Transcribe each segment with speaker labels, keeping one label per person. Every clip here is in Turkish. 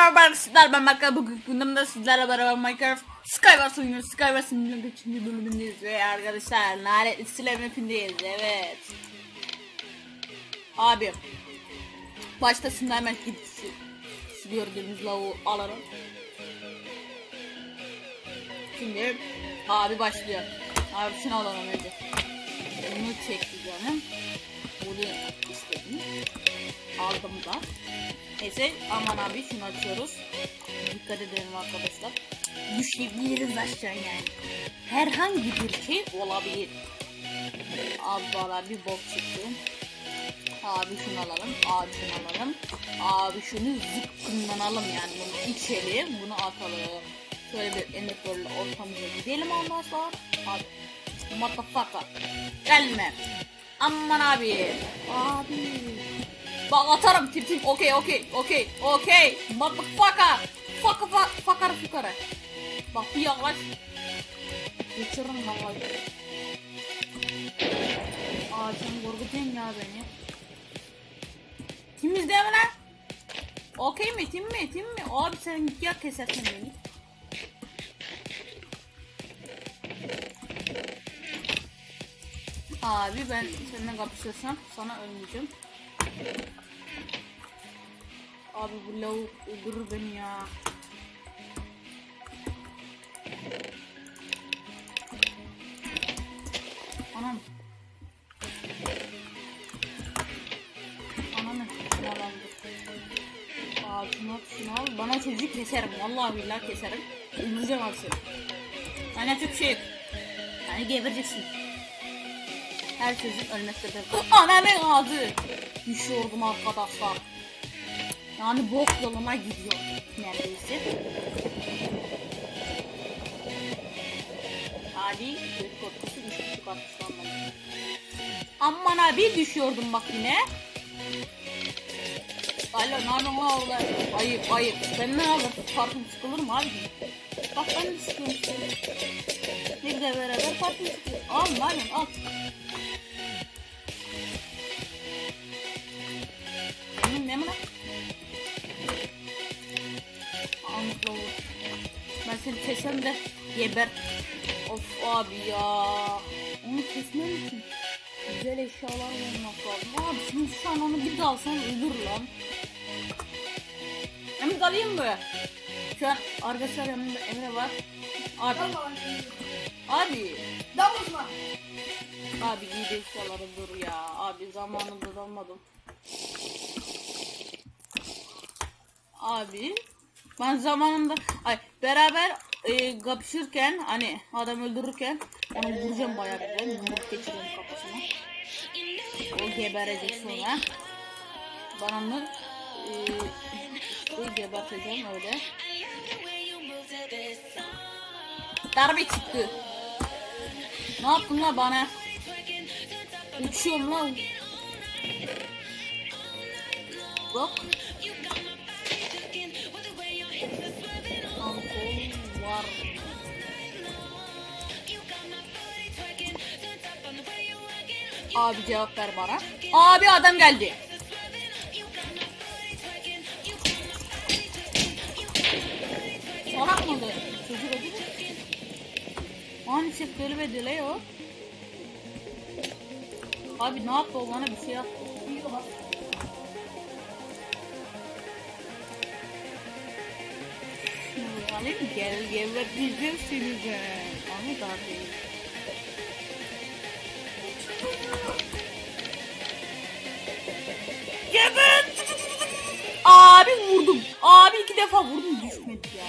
Speaker 1: merhaba arkadaşlar ben Marka bugün gündemde sizlerle beraber Minecraft Skywars oynuyoruz. Skywars oynuyoruz 3. bölümündeyiz ve arkadaşlar lanetli silem hepindeyiz evet. Abi Baştasında hemen gidip şu, şu gördüğümüz lavuğu alalım. Şimdi abi başlıyor. Abi şunu alalım önce. Bunu çekti canım Bunu istedim Aldım da Neyse aman abi şunu açıyoruz. Dikkat edelim arkadaşlar. Düşebiliriz aşağı yani. Herhangi bir şey olabilir. Abi bana bir bok çıktı. Abi şunu alalım. Abi şunu alalım. Abi şunu zıkkımlanalım yani. Bunu içeri bunu atalım. Şöyle bir endekörle ortamıza gidelim ondan sonra. Abi. Motherfucker. Gelme. Aman abi. Abi. Bak atarım. Tip tip. Okey okey okey okey. Motherfucker. Fucker fucker fucker fucker. Bak bir yaklaş. Geçiririm vallahi. Aa sen korkutuyorsun ya beni. Timiz değil mi lan? Okey mi? Tim mi? Tim mi? Abi sen ya kesersin beni. Abi ben seninle kapışırsam sana ölmeyeceğim. Abi bu lavuk öldürür beni ya. Anam. Anam yalandı. Abi şunu at şunu al. Bana o çocuğu keserim. Vallahi billahi keserim. Öldüreceğim abi seni. Yani yapacak bir şey yok. Yani gebereceksin. Her çocuk ölmekte de. Anamın ağzı. Düşüyordum arkadaşlar. Yani bok yoluna gidiyor neredeyse. Hadi büyük korkusu atışlanmalı. Aman abi düşüyordum bak yine. Alo lan oğlum? Ayıp ayıp. Ben ne alır? Parfüm sıkılır mı abi? Bak ben de işte. Ne güzel beraber parfüm sıkıyor. Al lan al. Kesem de geber. Of abi ya. Onu kesmem için güzel eşyalar bulmak lazım. Abi şimdi şu an onu bir dalsan ölür lan. Hem dalayım mı? Şu an arkadaşlar yanımda Emre var. Abi. Abi.
Speaker 2: Davuzma.
Speaker 1: Abi iyi eşyaları dur ya. Abi zamanında dalmadım. Abi ben zamanında ay beraber e, kapışırken hani adam öldürürken onu vuracağım bayağı güzel yumruk geçireceğim kafasına. O geberecek sonra. Ben onu e, işte öyle. Darbe çıktı. Ne yaptın la bana? Uçuyorum lan. Bak. Var. Abi cevap ver bana. Abi adam geldi. Salak mıydı? Çocuk ödü mü? Maalesef böyle bir delay o. Abi ne yaptı o bana bir şey yaptı. Yani gel geberteceğim seni ben. Ama daha değil. Gebert! Abi vurdum. Abi iki defa vurdum düşmedi ya.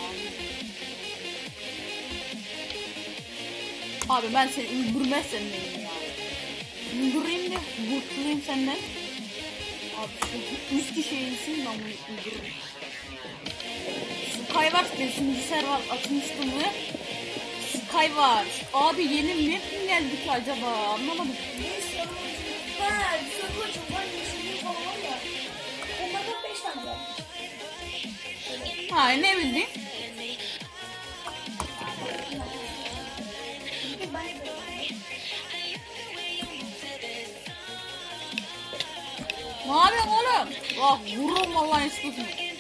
Speaker 1: Abi ben seni öldürmezsem benim ya. Öldüreyim de kurtulayım senden. Abi şu üst kişiysin ben bunu öldürürüm. Skywars 5. server açmıştım mı? Skywars. Abi yeni map mi geldi ki acaba? Anlamadım.
Speaker 2: Ha, çok var. Yeşilliği falan var ya. Onlardan 5 tane var.
Speaker 1: Ha ne bildin? Ne yapıyorsun oğlum? Bak vururum vallahi istiyorsun.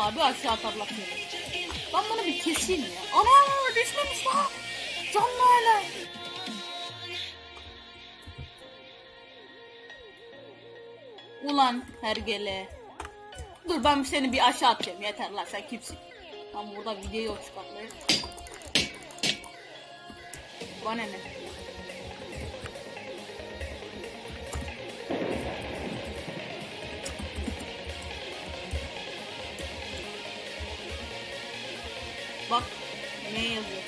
Speaker 1: Abi aşağı atarlar seni. Ben bunu bir keseyim ya. Ana düşmemiş lan. Canlı hala. Ulan hergele. Dur ben seni bir aşağı atacağım yeter lan sen kimsin? Ben burada video yok çıkartmaya. Bana ne? Bak ne yazıyor?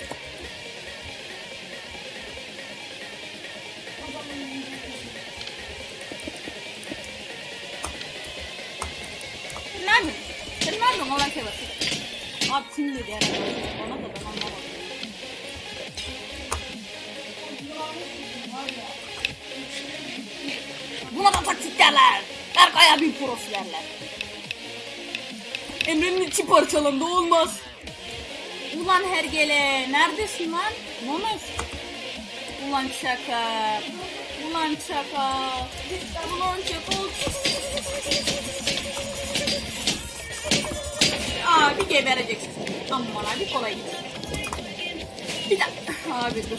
Speaker 1: Nerede? Sen nerede olan şey var? Abi kim dedi herhalde? Ona da ben anlamadım. Buna da taktik derler. Berkay'a bir prosu derler. Emre'nin içi parçalandı olmaz. Ulan hergele neredesin lan? Monos. Ulan şaka. Ulan şaka. Ulan şaka. Aa bir gebereceksin. Aman abi kolay gidiyor. Bir dakika. Abi dur.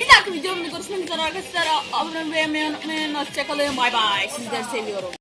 Speaker 1: Bir dakika videomda görüşmek üzere arkadaşlar. Abone olmayı unutmayın. Hoşçakalın. Bay bay. Sizleri seviyorum.